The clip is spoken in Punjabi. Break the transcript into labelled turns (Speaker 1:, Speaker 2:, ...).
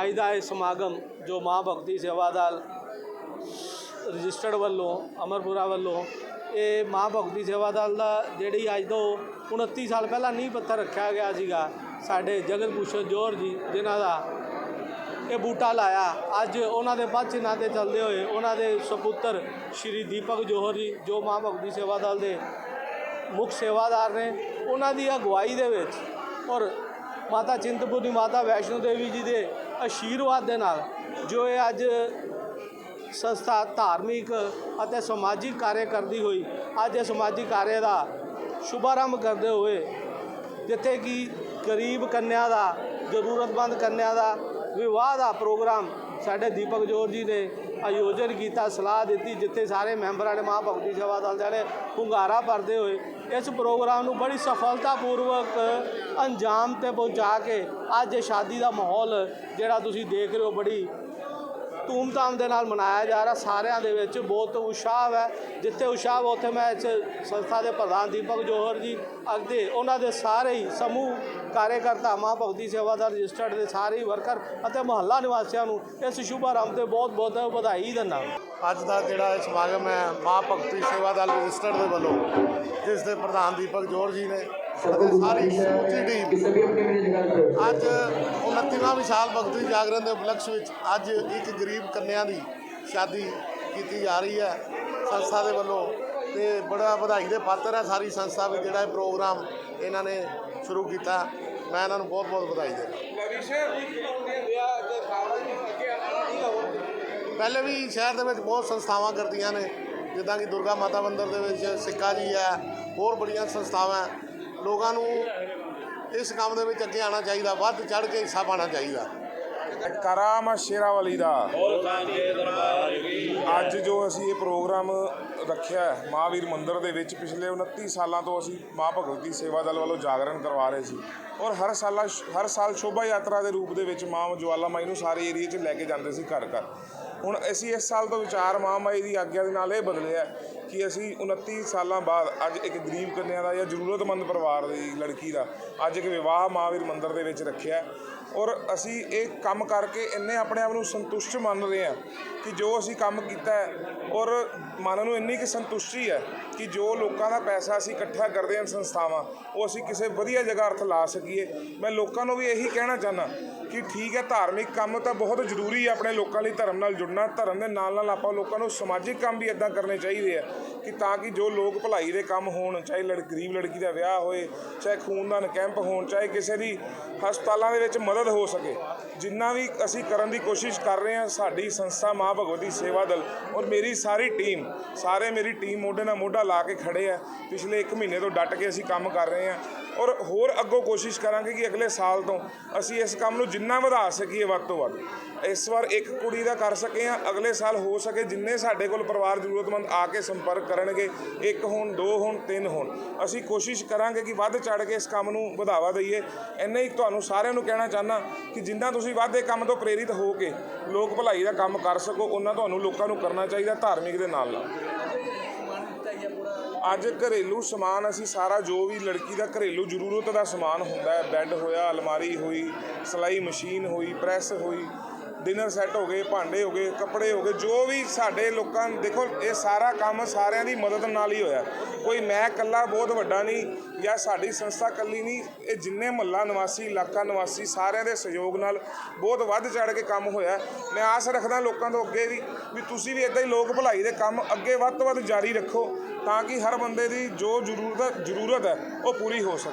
Speaker 1: ਅੱਜ ਦਾ ਇਹ ਸਮਾਗਮ ਜੋ ਮਾਂ ਭਗਤੀ ਸੇਵਾ ਦਲ ਰਜਿਸਟਰਡ ਵੱਲੋਂ, ਅਮਰਪੁਰਾ ਵੱਲੋਂ, ਇਹ ਮਾਂ ਭਗਤੀ ਸੇਵਾ ਦਲ ਦਾ ਜਿਹੜੀ ਅੱਜ ਤੋਂ 29 ਸਾਲ ਪਹਿਲਾਂ ਨੀਂਹ ਪੱਥਰ ਰੱਖਿਆ ਗਿਆ ਸੀਗਾ, ਸਾਡੇ ਜਗਤ ਭੂਸ਼ਣ ਜੋਹਰ ਜੀ, ਜਿਨ੍ਹਾਂ ਦਾ ਇਹ ਬੂਟਾ ਲਾਇਆ। ਅੱਜ ਉਹਨਾਂ ਦੇ ਪੱਛ ਨਾਂ ਤੇ ਚੱਲਦੇ ਹੋਏ ਉਹਨਾਂ ਦੇ ਸੁਪੁੱਤਰ ਸ਼੍ਰੀ ਦੀਪਕ ਜੋਹਰ ਜੀ, ਜੋ ਮਾਂ ਭਗਤੀ ਸੇਵਾ ਦਲ ਦੇ ਮੁੱਖ ਸੇਵਾਦਾਰ ਨੇ, ਉਹਨਾਂ ਦੀ ਅਗਵਾਈ ਦੇ ਵਿੱਚ ਔਰ ਮਾਤਾ ਚਿੰਤਪੁਰਨੀ, ਮਾਤਾ ਵੈਸ਼ਨੋ ਦੇਵੀ ਜੀ ਦੇ ਆਸ਼ੀਰਵਾਦ ਦੇ ਨਾਲ ਜੋ ਇਹ ਅੱਜ ਸੰਸਥਾ ਧਾਰਮਿਕ ਅਤੇ ਸਮਾਜਿਕ ਕਾਰਜ ਕਰਦੀ ਹੋਈ, ਅੱਜ ਇਹ ਸਮਾਜਿਕ ਕਾਰਜ ਦਾ ਸ਼ੁਭਾਰੰਭ ਕਰਦੇ ਹੋਏ, ਜਿੱਥੇ ਕਿ ਗਰੀਬ ਕੰਨਿਆ ਦਾ, ਜ਼ਰੂਰਤਮੰਦ ਕੰਨਿਆ ਦਾ ਵਿਵਾਹ ਦਾ ਪ੍ਰੋਗਰਾਮ ਸਾਡੇ ਦੀਪਕ ਜੋਰ ਜੀ ਨੇ ਆਯੋਜਨ ਕੀਤਾ, ਸਲਾਹ ਦਿੱਤੀ, ਜਿੱਥੇ ਸਾਰੇ ਮੈਂਬਰਾਂ ਨੇ ਮਾਂ ਭਗਤੀ ਸੇਵਾ ਦਲ ਦੇ ਹੁੰਗਾਰਾ ਭਰਦੇ ਹੋਏ, ਇਸ ਪ੍ਰੋਗਰਾਮ ਨੂੰ ਬੜੀ ਸਫਲਤਾਪੂਰਵਕ ਅੰਜਾਮ ਤੇ ਪਹੁੰਚਾ ਕੇ ਅੱਜ ਇਹ ਸ਼ਾਦੀ ਦਾ ਮਾਹੌਲ ਜਿਹੜਾ ਤੁਸੀਂ ਦੇਖ ਰਹੇ ਹੋ ਬੜੀ ਧੂਮਧਾਮ ਦੇ ਨਾਲ ਮਨਾਇਆ ਜਾ ਰਿਹਾ। ਸਾਰਿਆਂ ਦੇ ਵਿੱਚ ਬਹੁਤ ਉਤਸ਼ਾਹ ਹੈ। ਜਿੱਥੇ ਉਤਸ਼ਾਹ ਉੱਥੇ ਮੈਂ ਇਸ ਸੰਸਥਾ ਦੇ ਪ੍ਰਧਾਨ ਦੀਪਕ ਜੋਹਰ ਜੀ ਅਤੇ ਉਹਨਾਂ ਦੇ ਸਾਰੇ ਹੀ ਸਮੂਹ ਕਾਰਜਕਰਤਾ ਮਾਂ ਭਗਤੀ ਸੇਵਾ ਦਾ ਰਜਿਸਟਰਡ ਦੇ ਸਾਰੇ ਹੀ ਵਰਕਰ ਅਤੇ ਮੁਹੱਲਾ ਨਿਵਾਸੀਆਂ ਨੂੰ ਇਸ ਸ਼ੁਭ ਆਰੰਭ ਤੇ ਬਹੁਤ ਬਹੁਤ ਵਧਾਈ ਦਿੰਦਾ
Speaker 2: ਅੱਜ ਦਾ ਜਿਹੜਾ ਇਹ ਸਮਾਗਮ ਹੈ ਮਾਂ ਭਗਤੀ ਸੇਵਾ ਦਲ ਰਜਿਸਟਰਡ ਦੇ ਵੱਲੋਂ, ਜਿਸ ਦੇ ਪ੍ਰਧਾਨ ਦੀਪਕ ਜੋਹਰ ਜੀ ਨੇ ਸਾਰੀ ਟੀਮ। ਅੱਜ 29ਵਾਂ ਵਿਸ਼ਾਲ ਭਗਤੀ ਜਾਗਰਣ ਦੇ ਉਪਲਕਸ਼ ਵਿੱਚ ਅੱਜ ਇੱਕ ਗਰੀਬ ਕੰਨਿਆ ਦੀ ਸ਼ਾਦੀ ਕੀਤੀ ਜਾ ਰਹੀ ਹੈ ਸੰਸਥਾ ਦੇ ਵੱਲੋਂ ਤੇ ਬੜਾ ਵਧਾਈ ਦੇ ਪਾਤਰ ਹੈ ਸਾਰੀ ਸੰਸਥਾ ਵੀ ਜਿਹੜਾ ਇਹ ਪ੍ਰੋਗਰਾਮ ਇਹਨਾਂ ਨੇ ਸ਼ੁਰੂ ਕੀਤਾ। ਮੈਂ ਇਹਨਾਂ ਨੂੰ ਬਹੁਤ ਬਹੁਤ ਵਧਾਈ ਦਿੰਦਾ। ਪਹਿਲੇ ਵੀ ਸ਼ਹਿਰ ਦੇ ਵਿੱਚ ਬਹੁਤ ਸੰਸਥਾਵਾਂ ਕਰਦੀਆਂ ਨੇ ਜਿੱਦਾਂ ਕਿ ਦੁਰਗਾ ਮਾਤਾ ਮੰਦਿਰ ਦੇ ਵਿੱਚ ਸਿੱਕਾ ਜੀ ਹੈ ਹੋਰ ਬੜੀਆਂ ਸੰਸਥਾਵਾਂ। ਲੋਕਾਂ ਨੂੰ ਇਸ ਕੰਮ ਦੇ ਵਿੱਚ ਅੱਗੇ ਆਉਣਾ ਚਾਹੀਦਾ ਵੱਧ ਚੜ ਕੇ ਹਿੱਸਾ ਪਾਉਣਾ ਚਾਹੀਦਾ।
Speaker 3: ਕਰਾਮ ਸ਼ੇਰਾਵਾਲੀ ਦਾ। ਅੱਜ ਜੋ ਅਸੀਂ ਇਹ ਪ੍ਰੋਗਰਾਮ ਰੱਖਿਆ ਹੈ, ਮਹਾਂਵੀਰ ਮੰਦਿਰ ਦੇ ਵਿੱਚ ਪਿਛਲੇ 29 ਸਾਲਾਂ ਤੋਂ ਅਸੀਂ ਮਾਂ ਭਗਵਤੀ ਸੇਵਾ ਦਲ ਵੱਲੋਂ ਜਾਗਰਣ ਕਰਵਾ ਰਹੇ ਸੀ। ਔਰ ਹਰ ਸਾਲਾ ਹਰ ਸਾਲ ਸ਼ੋਭਾ ਯਾਤਰਾ ਦੇ ਰੂਪ ਦੇ ਵਿੱਚ ਮਾਂ ਜਵਾਲਾ ਮਾਈ ਨੂੰ ਸਾਰੇ ਏਰੀਏ 'ਚ ਲੈ ਕੇ ਜਾਂਦੇ ਸੀ ਘਰ ਘਰ ਹੁਣ ਅਸੀਂ ਇਸ ਸਾਲ ਤੋਂ ਵਿਚਾਰ ਮਾਂ ਦੀ ਆਗਿਆ ਦੇ ਨਾਲ ਇਹ ਬਦਲਿਆ ਕਿ ਅਸੀਂ 29 ਸਾਲਾਂ ਬਾਅਦ ਅੱਜ ਇੱਕ ਗਰੀਬ ਕੰਨਿਆ ਦਾ ਜਾਂ ਜ਼ਰੂਰਤਮੰਦ ਪਰਿਵਾਰ ਦੀ ਲੜਕੀ ਦਾ ਅੱਜ ਇੱਕ ਵਿਵਾਹ ਮਹਾਂਵੀਰ ਮੰਦਿਰ ਦੇ ਵਿੱਚ ਰੱਖਿਆ। ਔਰ ਅਸੀਂ ਇਹ ਕੰਮ ਕਰਕੇ ਇੰਨੇ ਆਪਣੇ ਆਪ ਨੂੰ ਸੰਤੁਸ਼ਟ ਮੰਨ ਰਹੇ ਹਾਂ ਕਿ ਜੋ ਅਸੀਂ ਕੰਮ ਕੀਤਾ ਹੈ ਔਰ ਮਨ ਨੂੰ ਇੰਨੀ ਕਿ ਸੰਤੁਸ਼ਟੀ ਹੈ ਕਿ ਜੋ ਲੋਕਾਂ ਦਾ ਪੈਸਾ ਅਸੀਂ ਇਕੱਠਾ ਕਰਦੇ ਹਾਂ ਸੰਸਥਾਵਾਂ, ਉਹ ਅਸੀਂ ਕਿਸੇ ਵਧੀਆ ਜਗ੍ਹਾ ਅਰਥ ਲਾ ਸਕੀਏ। ਮੈਂ ਲੋਕਾਂ ਨੂੰ ਵੀ ਇਹੀ ਕਹਿਣਾ ਚਾਹੁੰਦਾ ਕਿ ਠੀਕ ਹੈ, ਧਾਰਮਿਕ ਕੰਮ ਤਾਂ ਬਹੁਤ ਜ਼ਰੂਰੀ ਹੈ ਆਪਣੇ ਲੋਕਾਂ ਲਈ ਧਰਮ ਨਾਲ ਜੁੜਨਾ। ਧਰਮ ਦੇ ਨਾਲ ਨਾਲ ਆਪਾਂ ਲੋਕਾਂ ਨੂੰ ਸਮਾਜਿਕ ਕੰਮ ਵੀ ਇਦਾਂ ਕਰਨੇ ਚਾਹੀਦੇ ਆ ਕਿ ਤਾਂ ਕਿ ਜੋ ਲੋਕ ਭਲਾਈ ਦੇ ਕੰਮ ਹੋਣ, ਚਾਹੇ ਲੜ, ਗਰੀਬ ਲੜਕੀ ਦਾ ਵਿਆਹ ਹੋਏ, ਚਾਹੇ ਖੂਨਦਾਨ ਕੈਂਪ ਹੋਣ, ਚਾਹੇ ਕਿਸੇ ਦੀ ਹਸਪਤਾਲਾਂ ਦੇ ਵਿੱਚ ਮਦਦ ਹੋ ਸਕੇ। ਜਿੰਨਾ ਵੀ ਅਸੀਂ ਕਰਨ ਦੀ ਕੋਸ਼ਿਸ਼ ਕਰ ਰਹੇ ਹਾਂ, ਸਾਡੀ ਸੰਸਥਾ ਮਾਂ ਭਗਵਤੀ ਸੇਵਾ ਦਲ ਔਰ ਮੇਰੀ ਸਾਰੀ ਟੀਮ ਸਾਰੇ ਮੇਰੀ ਟੀਮ ਮੋਢੇ ਨਾਲ ਮੋਢਾ ਲਾ ਕੇ ਖੜੇ ਆ। ਪਿਛਲੇ 1 ਮਹੀਨੇ ਤੋਂ ਡਟ ਕੇ ਅਸੀਂ ਕੰਮ ਕਰ ਰਹੇ ਹਾਂ ਔਰ ਹੋਰ ਅੱਗੋਂ ਕੋਸ਼ਿਸ਼ ਕਰਾਂਗੇ ਕਿ ਅਗਲੇ ਸਾਲ ਤੋਂ ਅਸੀਂ ਇਸ ਕੰਮ ਨੂੰ ਜਿੰਨਾ ਵਧਾ ਸਕੀਏ ਵੱਧ ਤੋਂ ਵੱਧ। ਇਸ ਵਾਰ ਇੱਕ ਕੁੜੀ ਦਾ ਕਰ ਸਕੇ ਆ, ਅਗਲੇ ਸਾਲ ਹੋ ਸਕੇ ਜਿੰਨੇ ਸਾਡੇ ਕੋਲ ਪਰਿਵਾਰ ਜ਼ਰੂਰਤਮੰਦ ਆ ਕੇ ਸੰਪਰਕ ਕਰਨਗੇ। ਇੱਕ ਹੋਣ, ਦੋ ਹੋਣ, ਤਿੰਨ ਹੋਣ। ਅਸੀਂ ਕੋਸ਼ਿਸ਼ ਕਰਾਂਗੇ ਕਿ ਵੱਧ ਚੜ ਕੇ ਇਸ ਕੰਮ ਨੂੰ ਵਧਾਵਾ ਦਈਏ। ਇੰਨੇ ਹੀ ਤੁਹਾਨੂੰ ਸਾਰਿਆਂ ਨੂੰ ਕਹਿਣਾ ਚਾਹੁੰਦਾ ਕਿ ਜਿੰਨਾ ਤੁਸੀਂ ਵੱਧ ਇਹ ਕੰਮ ਤੋਂ ਪ੍ਰੇਰਿਤ ਹੋ ਕੇ ਲੋਕ ਭਲਾਈ ਦਾ ਕੰਮ ਕਰ ਸਕੋ ਉਹਨਾਂ ਤੁਹਾਨੂੰ ਲੋਕਾਂ ਨੂੰ ਕਰਨਾ ਚਾਹੀਦਾ ਧਾਰਮਿਕ ਦੇ ਨਾਲ। ਅੱਜ ਘਰੇਲੂ ਸਮਾਨ ਅਸੀਂ ਸਾਰਾ ਜੋ ਵੀ ਲੜਕੀ ਦਾ ਘਰੇਲੂ ਜ਼ਰੂਰਤ ਦਾ ਸਮਾਨ ਹੁੰਦਾ ਹੈ, ਬੈੱਡ ਹੋਇਆ, ਅਲਮਾਰੀ ਹੋਈ, ਸਿਲਾਈ ਮਸ਼ੀਨ ਹੋਈ, ਪ੍ਰੈਸ ਹੋਈ ਡਿਨਰ ਸੈੱਟ ਹੋ ਗਏ, ਭਾਂਡੇ ਹੋ ਗਏ, ਕੱਪੜੇ ਹੋ ਗਏ, ਜੋ ਵੀ ਸਾਡੇ ਲੋਕਾਂ ਦੇਖੋ, ਇਹ ਸਾਰਾ ਕੰਮ ਸਾਰਿਆਂ ਦੀ ਮਦਦ ਨਾਲ ਹੀ ਹੋਇਆ। ਕੋਈ ਮੈਂ ਇਕੱਲਾ ਬਹੁਤ ਵੱਡਾ ਨਹੀਂ ਜਾਂ ਸਾਡੀ ਸੰਸਥਾ ਇਕੱਲੀ ਨਹੀਂ, ਇਹ ਜਿੰਨੇ ਮਹੱਲਾ ਨਿਵਾਸੀ, ਇਲਾਕਾ ਨਿਵਾਸੀ ਸਾਰਿਆਂ ਦੇ ਸਹਿਯੋਗ ਨਾਲ ਬਹੁਤ ਵੱਧ ਚੜ ਕੇ ਕੰਮ ਹੋਇਆ। ਮੈਂ ਆਸ ਰੱਖਦਾ ਲੋਕਾਂ ਤੋਂ ਅੱਗੇ ਵੀ ਵੀ ਤੁਸੀਂ ਵੀ ਇਦਾਂ ਹੀ ਲੋਕ ਭਲਾਈ ਦੇ ਕੰਮ ਅੱਗੇ ਵੱਧ ਤੋਂ ਵੱਧ ਜਾਰੀ ਰੱਖੋ ਤਾਂ ਕਿ ਹਰ ਬੰਦੇ ਦੀ ਜੋ ਜ਼ਰੂਰਤ ਜ਼ਰੂਰਤ ਹੈ, ਉਹ ਪੂਰੀ ਹੋ ਸਕੇ।